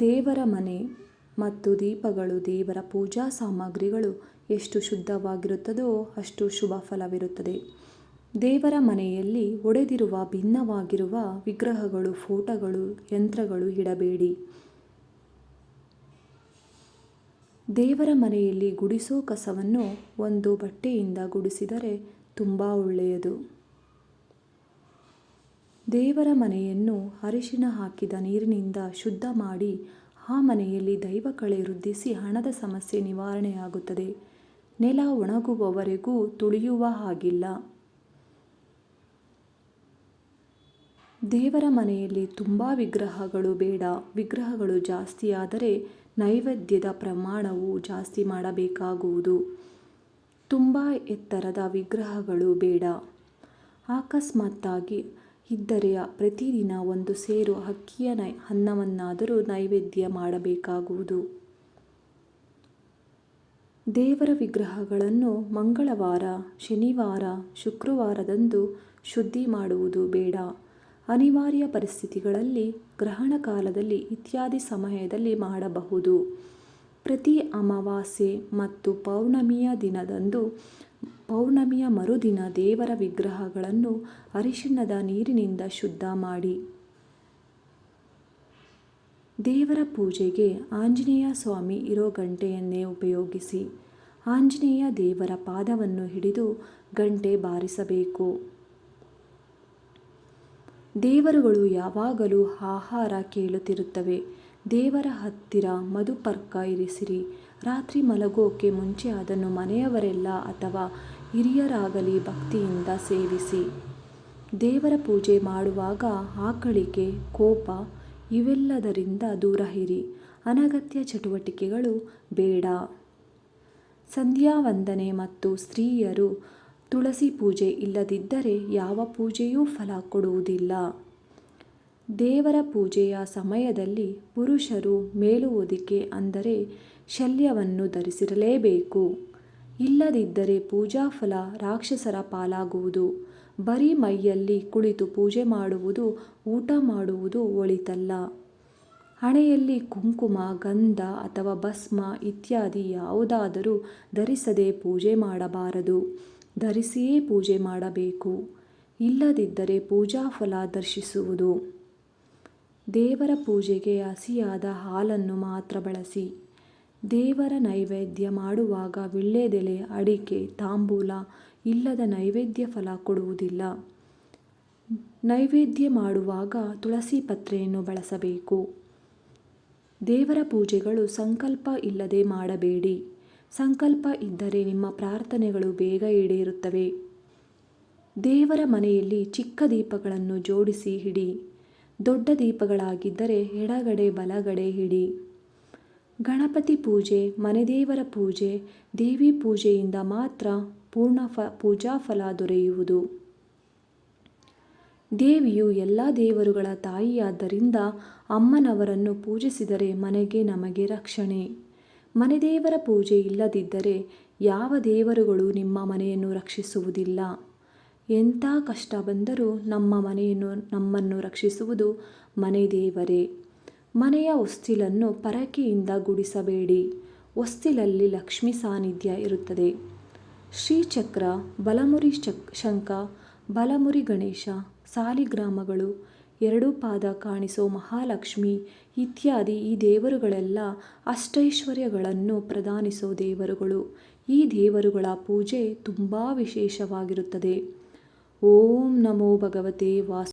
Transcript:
ದೇವರ ಮನೆ ಮತ್ತು ದೀಪಗಳು, ದೇವರ ಪೂಜಾ ಸಾಮಗ್ರಿಗಳು ಎಷ್ಟು ಶುದ್ಧವಾಗಿರುತ್ತದೋ ಅಷ್ಟು ಶುಭ ಫಲವಿರುತ್ತದೆ. ದೇವರ ಮನೆಯಲ್ಲಿ ಒಡೆದಿರುವ ಭಿನ್ನವಾಗಿರುವ ವಿಗ್ರಹಗಳು, ಫೋಟೋಗಳು, ಯಂತ್ರಗಳು ಇಡಬೇಡಿ. ದೇವರ ಮನೆಯಲ್ಲಿ ಗುಡಿಸೋ ಕಸವನ್ನು ಒಂದು ಬಟ್ಟೆಯಿಂದ ಗುಡಿಸಿದರೆ ತುಂಬ ಒಳ್ಳೆಯದು. ದೇವರ ಮನೆಯನ್ನು ಅರಿಶಿನ ಹಾಕಿದ ನೀರಿನಿಂದ ಶುದ್ಧ ಮಾಡಿ, ಆ ಮನೆಯಲ್ಲಿ ದೈವಕಳೆ ವೃದ್ಧಿಸಿ ಹಣದ ಸಮಸ್ಯೆ ನಿವಾರಣೆಯಾಗುತ್ತದೆ. ನೆಲ ಒಣಗುವವರೆಗೂ ತುಳಿಯುವ ಹಾಗಿಲ್ಲ. ದೇವರ ಮನೆಯಲ್ಲಿ ತುಂಬ ವಿಗ್ರಹಗಳು ಬೇಡ. ವಿಗ್ರಹಗಳು ಜಾಸ್ತಿಯಾದರೆ ನೈವೇದ್ಯದ ಪ್ರಮಾಣವು ಜಾಸ್ತಿ ಮಾಡಬೇಕಾಗುವುದು. ತುಂಬ ಎತ್ತರದ ವಿಗ್ರಹಗಳು ಬೇಡ. ಅಕಸ್ಮಾತ್ತಾಗಿ ಇದ್ದರೆ ಪ್ರತಿದಿನ ಒಂದು ಸೇರು ಅಕ್ಕಿಯ ನೈ, ಅನ್ನವನ್ನಾದರೂ ನೈವೇದ್ಯ ಮಾಡಬೇಕಾಗುವುದು. ದೇವರ ವಿಗ್ರಹಗಳನ್ನು ಮಂಗಳವಾರ, ಶನಿವಾರ, ಶುಕ್ರವಾರದಂದು ಶುದ್ಧಿ ಮಾಡುವುದು ಬೇಡ. ಅನಿವಾರ್ಯ ಪರಿಸ್ಥಿತಿಗಳಲ್ಲಿ, ಗ್ರಹಣ ಕಾಲದಲ್ಲಿ ಇತ್ಯಾದಿ ಸಮಯದಲ್ಲಿ ಮಾಡಬಹುದು. ಪ್ರತಿ ಅಮಾವಾಸ್ಯೆ ಮತ್ತು ಪೌರ್ಣಮಿಯ ದಿನದಂದು ಪೌರ್ಣಮಿಯ ಮರುದಿನ ದೇವರ ವಿಗ್ರಹಗಳನ್ನು ಅರಿಶಿಣದ ನೀರಿನಿಂದ ಶುದ್ಧ ಮಾಡಿ. ದೇವರ ಪೂಜೆಗೆ ಆಂಜನೇಯ ಸ್ವಾಮಿ ಇರೋ ಗಂಟೆಯನ್ನೇ ಉಪಯೋಗಿಸಿ, ಆಂಜನೇಯ ದೇವರ ಪಾದವನ್ನು ಹಿಡಿದು ಗಂಟೆ ಬಾರಿಸಬೇಕು. ದೇವರುಗಳು ಯಾವಾಗಲೂ ಆಹಾರ ಕೇಳುತ್ತಿರುತ್ತವೆ. ದೇವರ ಹತ್ತಿರ ಮಧುಪರ್ಕ ಇರಿಸಿರಿ. ರಾತ್ರಿ ಮಲಗೋಕೆ ಮುಂಚೆ ಅದನ್ನು ಮನೆಯವರೆಲ್ಲ ಅಥವಾ ಹಿರಿಯರಾಗಲಿ ಭಕ್ತಿಯಿಂದ ಸೇವಿಸಿ. ದೇವರ ಪೂಜೆ ಮಾಡುವಾಗ ಆಕಳಿಕೆ ಕೋಪ, ಇವೆಲ್ಲದರಿಂದ ದೂರ ಇರಿ. ಅನಗತ್ಯ ಚಟುವಟಿಕೆಗಳು ಬೇಡ. ಸಂಧ್ಯಾ ವಂದನೆ ಮತ್ತು ಸ್ತ್ರೀಯರು ತುಳಸಿ ಪೂಜೆ ಇಲ್ಲದಿದ್ದರೆ ಯಾವ ಪೂಜೆಯೂ ಫಲ ಕೊಡುವುದಿಲ್ಲ. ದೇವರ ಪೂಜೆಯ ಸಮಯದಲ್ಲಿ ಪುರುಷರು ಮೇಲುವುದಿಕೆ ಅಂದರೆ ಶಲ್ಯವನ್ನು ಧರಿಸಿರಲೇಬೇಕು. ಇಲ್ಲದಿದ್ದರೆ ಪೂಜಾ ಫಲ ರಾಕ್ಷಸರ ಪಾಲಾಗುವುದು. ಬರೀ ಮೈಯಲ್ಲಿ ಕುಳಿತು ಪೂಜೆ ಮಾಡುವುದು, ಊಟ ಮಾಡುವುದು ಒಳಿತಲ್ಲ. ಹಣೆಯಲ್ಲಿ ಕುಂಕುಮ, ಗಂಧ ಅಥವಾ ಭಸ್ಮ ಇತ್ಯಾದಿ ಯಾವುದಾದರೂ ಧರಿಸದೆ ಪೂಜೆ ಮಾಡಬಾರದು. ಧರಿಸಿಯೇ ಪೂಜೆ ಮಾಡಬೇಕು. ಇಲ್ಲದಿದ್ದರೆ ಪೂಜಾ ಫಲ ದರ್ಶಿಸುವುದು. ದೇವರ ಪೂಜೆಗೆ ಹಸಿಯಾದ ಹಾಲನ್ನು ಮಾತ್ರ ಬಳಸಿ. ದೇವರ ನೈವೇದ್ಯ ಮಾಡುವಾಗ ವೀಳ್ಯದೆಲೆ ಅಡಿಕೆ, ತಾಂಬೂಲ ಇಲ್ಲದ ನೈವೇದ್ಯ ಫಲ ಕೊಡುವುದಿಲ್ಲ. ನೈವೇದ್ಯ ಮಾಡುವಾಗ ತುಳಸಿ ಪತ್ರೆಯನ್ನು ಬಳಸಬೇಕು. ದೇವರ ಪೂಜೆಗಳು ಸಂಕಲ್ಪ ಇಲ್ಲದೆ ಮಾಡಬೇಡಿ. ಸಂಕಲ್ಪ ಇದ್ದರೆ ನಿಮ್ಮ ಪ್ರಾರ್ಥನೆಗಳು ಬೇಗ ಈಡೇರುತ್ತವೆ. ದೇವರ ಮನೆಯಲ್ಲಿ ಚಿಕ್ಕ ದೀಪಗಳನ್ನು ಜೋಡಿಸಿ ಹಿಡಿ, ದೊಡ್ಡ ದೀಪಗಳಾಗಿದ್ದರೆ ಎಡಗಡೆ ಬಲಗಡೆ ಇಡಿ ಗಣಪತಿ ಪೂಜೆ, ಮನೆದೇವರ ಪೂಜೆ, ದೇವಿ ಪೂಜೆಯಿಂದ ಮಾತ್ರ ಪೂರ್ಣ ಫ ಪೂಜಾ ಫಲ ದೊರೆಯುವುದು. ದೇವಿಯು ಎಲ್ಲ ದೇವರುಗಳ ತಾಯಿಯಾದ್ದರಿಂದ ಅಮ್ಮನವರನ್ನು ಪೂಜಿಸಿದರೆ ಮನೆಗೆ ನಮಗೆ ರಕ್ಷಣೆ. ಮನೆದೇವರ ಪೂಜೆ ಇಲ್ಲದಿದ್ದರೆ ಯಾವ ದೇವರುಗಳು ನಿಮ್ಮ ಮನೆಯನ್ನು ರಕ್ಷಿಸುವುದಿಲ್ಲ? ಎಂಥ ಕಷ್ಟ ಬಂದರೂ ನಮ್ಮ ಮನೆಯನ್ನು, ನಮ್ಮನ್ನು ರಕ್ಷಿಸುವುದು ಮನೆ ದೇವರೇ ಮನೆಯ ಹೊಸ್ತಿಲನ್ನು ಪರಕೆಯಿಂದ ಗುಡಿಸಬೇಡಿ. ಹೊಸ್ತಿಲಲ್ಲಿ ಲಕ್ಷ್ಮಿ ಸಾನ್ನಿಧ್ಯ ಇರುತ್ತದೆ. ಶ್ರೀಚಕ್ರ, ಬಲಮುರಿ ಚಕ್ ಶಂಖ, ಬಲಮುರಿ ಗಣೇಶ, ಸಾಲಿಗ್ರಾಮಗಳು, ಎರಡು ಪಾದ ಕಾಣಿಸೋ ಮಹಾಲಕ್ಷ್ಮಿ ಇತ್ಯಾದಿ ಈ ದೇವರುಗಳೆಲ್ಲ ಅಷ್ಟೈಶ್ವರ್ಯಗಳನ್ನು ಪ್ರದಾನಿಸೋ ದೇವರುಗಳು. ಈ ದೇವರುಗಳ ಪೂಜೆ ತುಂಬ ವಿಶೇಷವಾಗಿರುತ್ತದೆ. ಓಂ ನಮೋ ಭಗವತೆ ವಾಸು